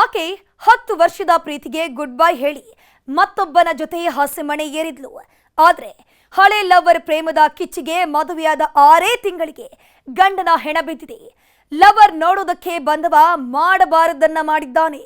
ಆಕೆ ಹತ್ತು ವರ್ಷದ ಪ್ರೀತಿಗೆ ಗುಡ್ ಬೈ ಹೇಳಿ ಮತ್ತೊಬ್ಬನ ಜೊತೆ ಹಸೆಮಣೆ ಏರಿದ್ಲು. ಆದ್ರೆ ಹಳೆ ಲವರ್ ಪ್ರೇಮದ ಕಿಚ್ಚಿಗೆ ಮದುವೆಯಾದ ಆರೇ ತಿಂಗಳಿಗೆ ಗಂಡನ ಹೆಣ ಬಿದ್ದಿದೆ. ಲವರ್ ನೋಡೋದಕ್ಕೆ ಬಂದವ ಮಾಡಬಾರದನ್ನ ಮಾಡಿದ್ದಾನೆ.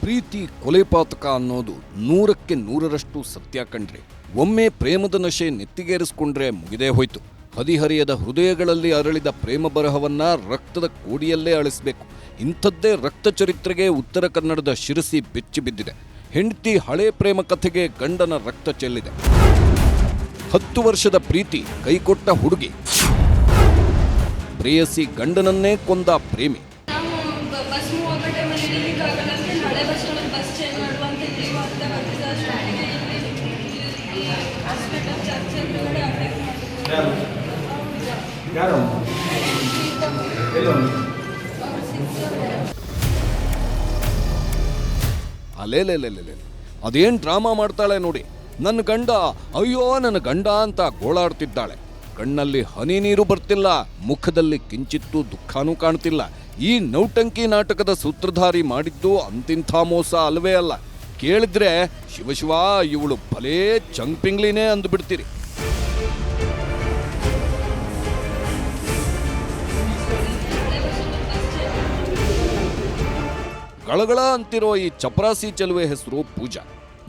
ಪ್ರೀತಿ ಕೊಲೆಪಾತಕ ಅನ್ನೋದು ನೂರಕ್ಕೆ ನೂರರಷ್ಟು ಸತ್ಯ ಕಂಡ್ರೆ, ಒಮ್ಮೆ ಪ್ರೇಮದ ನಶೆ ನೆತ್ತಿಗೇರಿಸ್ಕೊಂಡ್ರೆ ಮುಗಿದೇ ಹೋಯ್ತು. ಹದಿಹರಿಯದ ಹೃದಯಗಳಲ್ಲಿ ಅರಳಿದ ಪ್ರೇಮ ಬರಹವನ್ನ ರಕ್ತದ ಕೋಡಿಯಲ್ಲೇ ಅಳಿಸ್ಬೇಕು. ಇಂಥದ್ದೇ ರಕ್ತ ಚರಿತ್ರೆಗೆ ಉತ್ತರ ಕನ್ನಡದ ಶಿರಸಿ ಬೆಚ್ಚಿ ಬಿದ್ದಿದೆ. ಹೆಂಡತಿ ಹಳೆ ಪ್ರೇಮ ಕಥೆಗೆ ಗಂಡನ ರಕ್ತ ಚೆಲ್ಲಿದೆ. ಹತ್ತು ವರ್ಷದ ಪ್ರೀತಿ ಕೈಕೊಟ್ಟ ಹುಡುಗಿ. ಪ್ರೇಯಸಿ ಗಂಡನನ್ನೇ ಕೊಂದ ಪ್ರೇಮಿ. ಯಾರು? ಅಲೇಲೇಲೇಲೇ ಅದೇನ್ ಡ್ರಾಮಾ ಮಾಡ್ತಾಳೆ ನೋಡಿ. ನನ್ನ ಗಂಡ, ಅಯ್ಯೋ ನನ್ನ ಗಂಡ ಅಂತ ಗೋಳಾಡ್ತಿದ್ದಾಳೆ. ಕಣ್ಣಲ್ಲಿ ಹನಿ ನೀರು ಬರ್ತಿಲ್ಲ, ಮುಖದಲ್ಲಿ ಕಿಂಚಿತ್ತೂ ದುಃಖನೂ ಕಾಣ್ತಿಲ್ಲ. ಈ ನೌಟಂಕಿ ನಾಟಕದ ಸೂತ್ರಧಾರಿ ಮಾಡಿದ್ದು ಅಂತಿಂಥ ಮೋಸ ಅಲ್ವೇ ಅಲ್ಲ. ಕೇಳಿದ್ರೆ ಶಿವಶಿವ ಇವಳು ಭಲೇ ಚಂಗ್ಪಿಂಗ್ಲಿನೇ ಅಂದ್ಬಿಡ್ತೀರಿ. ಗಳಗಳ ಅಂತಿರೋ ಈ ಚಪರಾಸಿ ಚೆಲುವೆ ಹೆಸರು ಪೂಜಾ.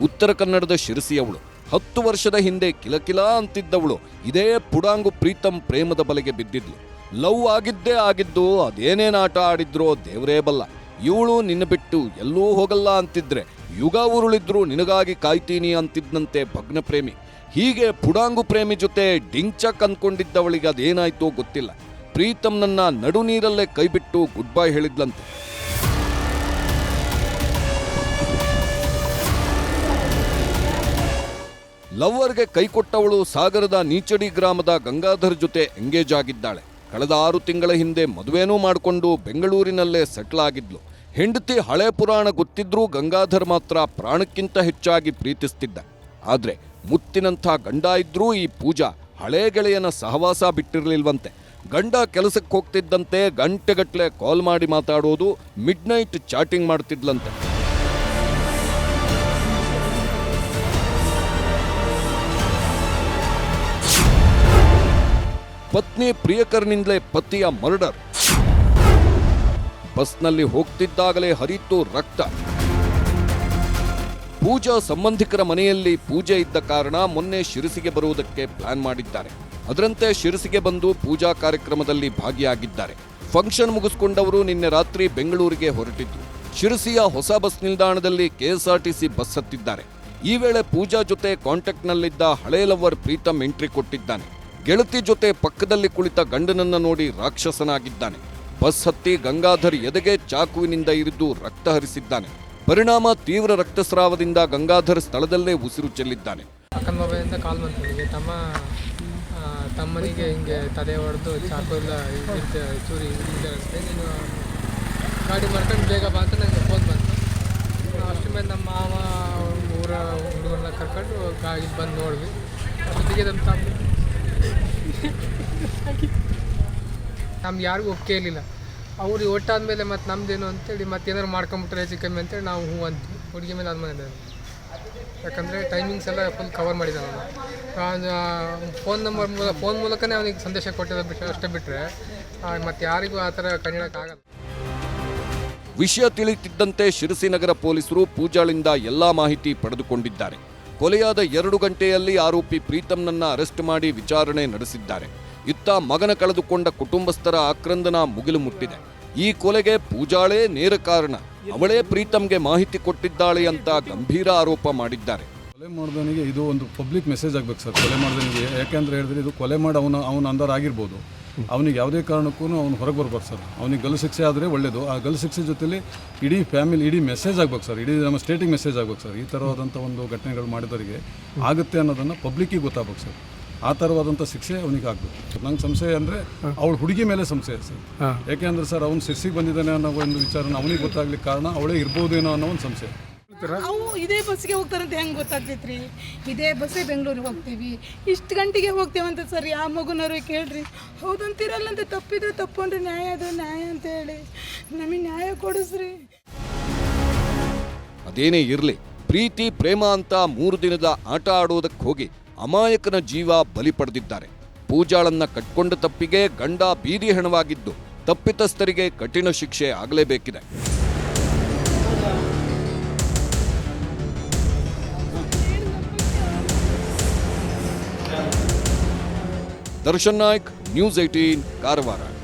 ಉತ್ತರ ಕನ್ನಡದ ಶಿರಸಿಯವಳು. ಹತ್ತು ವರ್ಷದ ಹಿಂದೆ ಕಿಲಕಿಲ ಅಂತಿದ್ದವಳು. ಇದೇ ಪುಡಾಂಗು ಪ್ರೀತಂ ಪ್ರೇಮದ ಬಲೆಗೆ ಬಿದ್ದಿದ್ಲು. ಲವ್ ಆಗಿದ್ದೇ ಆಗಿದ್ದು ಅದೇನೇನು ಆಟ ಆಡಿದ್ರೋ ದೇವರೇ ಬಲ್ಲ. ಇವಳು ನಿನ್ನ ಬಿಟ್ಟು ಎಲ್ಲೂ ಹೋಗಲ್ಲ ಅಂತಿದ್ರೆ, ಯುಗ ಉರುಳಿದ್ರು ನಿನಗಾಗಿ ಕಾಯ್ತೀನಿ ಅಂತಿದ್ದಂತೆ ಭಗ್ನ ಪ್ರೇಮಿ ಹೀಗೆ ಪುಡಾಂಗು ಪ್ರೇಮಿ ಜೊತೆ ಡಿಂಚಕ್ ಅಂದ್ಕೊಂಡಿದ್ದವಳಿಗೆ ಅದೇನಾಯ್ತೋ ಗೊತ್ತಿಲ್ಲ. ಪ್ರೀತಂನನ್ನ ನಡು ನೀರಲ್ಲೇ ಕೈಬಿಟ್ಟು ಗುಡ್ ಬೈ ಹೇಳಿದ್ಲಂತೆ. ಲವ್ವರ್ಗೆ ಕೈಕೊಟ್ಟವಳು ಸಾಗರದ ನೀಚಡಿ ಗ್ರಾಮದ ಗಂಗಾಧರ್ ಜೊತೆ ಎಂಗೇಜ್ ಆಗಿದ್ದಾಳೆ. ಕಳೆದ ಆರು ತಿಂಗಳ ಹಿಂದೆ ಮದುವೆನೂ ಮಾಡಿಕೊಂಡು ಬೆಂಗಳೂರಿನಲ್ಲೇ ಸೆಟ್ಲ್ ಆಗಿದ್ಲು. ಹೆಂಡತಿ ಹಳೆ ಪುರಾಣ ಗೊತ್ತಿದ್ರೂ ಗಂಗಾಧರ್ ಮಾತ್ರ ಪ್ರಾಣಕ್ಕಿಂತ ಹೆಚ್ಚಾಗಿ ಪ್ರೀತಿಸ್ತಿದ್ದ. ಆದರೆ ಮುತ್ತಿನಂಥ ಗಂಡ ಇದ್ರೂ ಈ ಪೂಜಾ ಹಳೆ ಗೆಳೆಯನ ಸಹವಾಸ ಬಿಟ್ಟಿರಲಿಲ್ವಂತೆ. ಗಂಡ ಕೆಲಸಕ್ಕೆ ಹೋಗ್ತಿದ್ದಂತೆ ಗಂಟೆಗಟ್ಟಲೆ ಕಾಲ್ ಮಾಡಿ ಮಾತಾಡೋದು ಮಿಡ್ ನೈಟ್ ಚಾಟಿಂಗ್ ಮಾಡ್ತಿದ್ಲಂತೆ. ಪತ್ನಿ ಪ್ರಿಯಕರ್ನಿಂದಲೇ ಪತಿಯ ಮರ್ಡರ್. ಬಸ್ನಲ್ಲಿ ಹೋಗ್ತಿದ್ದಾಗಲೇ ಹರಿತು ರಕ್ತ. ಪೂಜಾ ಸಂಬಂಧಿಕರ ಮನೆಯಲ್ಲಿ ಪೂಜೆ ಇದ್ದ ಕಾರಣ ಮೊನ್ನೆ ಶಿರಸಿಗೆ ಬರುವುದಕ್ಕೆ ಪ್ಲಾನ್ ಮಾಡಿದ್ದಾರೆ. ಅದರಂತೆ ಶಿರಸಿಗೆ ಬಂದು ಪೂಜಾ ಕಾರ್ಯಕ್ರಮದಲ್ಲಿ ಭಾಗಿಯಾಗಿದ್ದಾರೆ. ಫಂಕ್ಷನ್ ಮುಗಿಸ್ಕೊಂಡವರು ನಿನ್ನೆ ರಾತ್ರಿ ಬೆಂಗಳೂರಿಗೆ ಹೊರಟಿದ್ದು ಶಿರಸಿಯ ಹೊಸ ಬಸ್ ನಿಲ್ದಾಣದಲ್ಲಿ ಕೆಎಸ್ಆರ್ಟಿಸಿ ಬಸ್ ಹತ್ತಿದ್ದಾರೆ. ಈ ವೇಳೆ ಪೂಜಾ ಜೊತೆ ಕಾಂಟ್ಯಾಕ್ಟ್ನಲ್ಲಿದ್ದ ಹಳೆ ಲವರ್ ಪ್ರೀತಮ್ ಎಂಟ್ರಿ ಕೊಟ್ಟಿದ್ದಾನೆ. ಗೆಳತಿ ಜೊತೆ ಪಕ್ಕದಲ್ಲಿ ಕುಳಿತ ಗಂಡನನ್ನ ನೋಡಿ ರಾಕ್ಷಸನಾಗಿದ್ದಾನೆ. ಬಸ್ ಹತ್ತಿ ಗಂಗಾಧರ್ ಎದೆಗೆ ಚಾಕುವಿನಿಂದ ಇರಿದು ರಕ್ತ ಹರಿಸಿದ್ದಾನೆ. ಪರಿಣಾಮ ತೀವ್ರ ರಕ್ತಸ್ರಾವದಿಂದ ಗಂಗಾಧರ್ ಸ್ಥಳದಲ್ಲೇ ಉಸಿರು ಚೆಲ್ಲಿದ್ದಾನೆ. ಅಕ್ಕನ ಮೊಬೈಲಿಂದ ಕಾಲ್ ಬಂದಿದೆ. ತಮ್ಮ ತಮ್ಮನಿಗೆ ಹಿಂಗೆ ತಲೆ ಹೊಡೆದು ಚಾಕು ಎಲ್ಲ ಇರುತ್ತೆ ಚೂರಿ ನೀನು ಗಾಡಿ ಮಾಡ್ಕೊಂಡು ಬೇಗ ಬಂತು ನನಗೆ ಫೋನ್ ಬಂತು. ಅಷ್ಟು ಮೇಲೆ ನಮ್ಮ ಮಾವ ಊರ ಹುಡುಗರನ್ನ ಕರ್ಕೊಂಡು ಗಾಡಿ ಬಂದು ನೋಡಿದ್ವಿ ಅಷ್ಟೊತ್ತಿಗೆ ನಮ್ಮ ತಮ್ಮ ನಮ್ಗೆ ಯಾರಿಗೂ ಒಪ್ಪಿಗೆ ಇರಲಿಲ್ಲ. ಅವ್ರು ಒಟ್ಟಾದ್ಮೇಲೆ ಮತ್ತೆ ನಮ್ದೇನು ಅಂತೇಳಿ ಮತ್ತೆ ಏನಾದ್ರು ಮಾಡ್ಕೊಂಬಿಟ್ರೆ ಹೆಚ್ಚು ಕಮ್ಮಿ ಅಂತೇಳಿ ನಾವು ಹ್ಞೂ ಅಂತ ಹುಡುಗಿ ಮೇಲೆ ಆದ್ಮೇಲೆ ಯಾಕಂದರೆ ಟೈಮಿಂಗ್ಸ್ ಎಲ್ಲ ಫುಲ್ ಕವರ್ ಮಾಡಿದ್ದಾನೆ ನಾನು ಫೋನ್ ನಂಬರ್ ಮೂಲಕ ಫೋನ್ ಮೂಲಕನೇ ಅವನಿಗೆ ಸಂದೇಶ ಕೊಟ್ಟಿದ್ದ ಬಿಟ್ಟು ಅಷ್ಟೇ ಬಿಟ್ಟರೆ ಮತ್ತು ಯಾರಿಗೂ ಆ ಥರ ಕಣ್ಣಿಡೋಕ್ಕಾಗಲ್ಲ ವಿಷಯ ತಿಳಿಯುತ್ತಿದ್ದಂತೆ ಶಿರಸಿನಗರ ಪೊಲೀಸರು ಪೂಜಾಳಿಂದ ಎಲ್ಲಾ ಮಾಹಿತಿ ಪಡೆದುಕೊಂಡಿದ್ದಾರೆ. ಕೊಲೆಯಾದ ಎರಡು ಗಂಟೆಯಲ್ಲಿ ಆರೋಪಿ ಪ್ರೀತಂನನ್ನ ಅರೆಸ್ಟ್ ಮಾಡಿ ವಿಚಾರಣೆ ನಡೆಸಿದ್ದಾರೆ. ಇತ್ತ ಮಗನ ಕಳೆದುಕೊಂಡ ಕುಟುಂಬಸ್ಥರ ಆಕ್ರಂದನ ಮುಗಿಲು ಮುಟ್ಟಿದೆ. ಈ ಕೊಲೆಗೆ ಪೂಜಾಳೇ ನೇರ ಕಾರಣ. ಅವಳೇ ಪ್ರೀತಂಗೆ ಮಾಹಿತಿ ಕೊಟ್ಟಿದ್ದಾಳೆ ಅಂತ ಗಂಭೀರ ಆರೋಪ ಮಾಡಿದ್ದಾರೆ. ಕೊಲೆ ಮಾಡಿದವನಿಗೆ ಇದು ಒಂದು ಪಬ್ಲಿಕ್ ಮೆಸೇಜ್ ಆಗ್ಬೇಕು ಸರ್. ಕೊಲೆ ಮಾಡಿದವನಿಗೆ ಯಾಕೆಂದ್ರೆ ಹೇಳಿದ್ರೆ ಇದು ಕೊಲೆ ಮಾಡಿ ಅವನ ಅವನ ಅಂದರ್ ಆಗಿರ್ಬೋದು ಅವನಿಗೆ ಯಾವುದೇ ಕಾರಣಕ್ಕೂ ಅವ್ನು ಹೊರಗೆ ಬರ್ಬಾರ್ದು ಸರ್. ಅವನಿಗೆ ಗಲ್ಲು ಶಿಕ್ಷೆ ಆದರೆ ಒಳ್ಳೆಯದು ಆ ಗಲ್ಲು ಶಿಕ್ಷೆ ಜೊತೆಲಿ ಇಡೀ ಫ್ಯಾಮಿಲಿ ಇಡೀ ಮೆಸೇಜ್ ಆಗ್ಬೇಕು ಸರ್. ಇಡೀ ನಮ್ಮ ಸ್ಟೇಟಿಗೆ ಮೆಸೇಜ್ ಆಗ್ಬೇಕು ಸರ್. ಈ ಥರವಾದಂಥ ಒಂದು ಘಟನೆಗಳು ಮಾಡಿದವರಿಗೆ ಆಗುತ್ತೆ ಅನ್ನೋದನ್ನು ಪಬ್ಲಿಕ್ಕಿಗೆ ಗೊತ್ತಾಗ್ಬೇಕು ಸರ್. ಆ ಥರವಾದಂಥ ಶಿಕ್ಷೆ ಅವನಿಗೆ ಆಗಬೇಕು ನಂಗೆ ಸಂಶಯ ಅಂದರೆ ಅವಳು ಹುಡುಗಿ ಮೇಲೆ ಸಂಶಯ ಸರ್. ಯಾಕೆಂದ್ರೆ ಸರ್ ಅವ್ನು ಶಿರ್ಸಿಗೆ ಬಂದಿದ್ದಾನೆ ಅನ್ನೋ ಒಂದು ವಿಚಾರನ ಅವನಿಗೆ ಗೊತ್ತಾಗ್ಲಿಕ್ಕೆ ಕಾರಣ ಅವಳೇ ಇರ್ಬೋದೇನೋ ಅನ್ನೋ ಒಂದು ಸಂಶಯ. ಅವು ಇದೇ ಬಸ್ಸಿಗೆ ಹೋಗ್ತಾರಂತ ಹೆಂಗೆ ಗೊತ್ತಾಗ್ತೈತ್ರಿ ಇದೇ ಬಸ್ಸೇ ಬೆಂಗಳೂರಿಗೆ ಹೋಗ್ತೀವಿ. ಇಷ್ಟು ಗಂಟೆಗೆ ಹೋಗ್ತೇವಂತ ಸರ್ ಯಾವ ಮಗುನವ್ರು ಕೇಳ್ರಿ. ಹೌದಂತೀರಲ್ಲಂತ ತಪ್ಪಿದ್ರೆ ತಪ್ಪು ಅಂದ್ರೆ ನ್ಯಾಯ ಅದು ನ್ಯಾಯ ಅಂತ ಹೇಳಿ ನಮಗೆ ನ್ಯಾಯ ಕೊಡಿಸ್ರಿ. ಅದೇನೇ ಇರಲಿ ಪ್ರೀತಿ ಪ್ರೇಮ ಅಂತ ಮೂರು ದಿನದ ಆಟ ಆಡೋದಕ್ಕೆ ಹೋಗಿ ಅಮಾಯಕನ ಜೀವ ಬಲಿ ಪಡೆದಿದ್ದಾರೆ. ಪೂಜಾಳನ್ನ ಕಟ್ಕೊಂಡ ತಪ್ಪಿಗೆ ಗಂಡ ಬೀದಿ ಹೆಣವಾಗಿದ್ದು ತಪ್ಪಿತಸ್ಥರಿಗೆ ಕಠಿಣ ಶಿಕ್ಷೆ ಆಗಲೇಬೇಕಿದೆ. दर्शन नायक न्यूज़ एटीन कारवारा।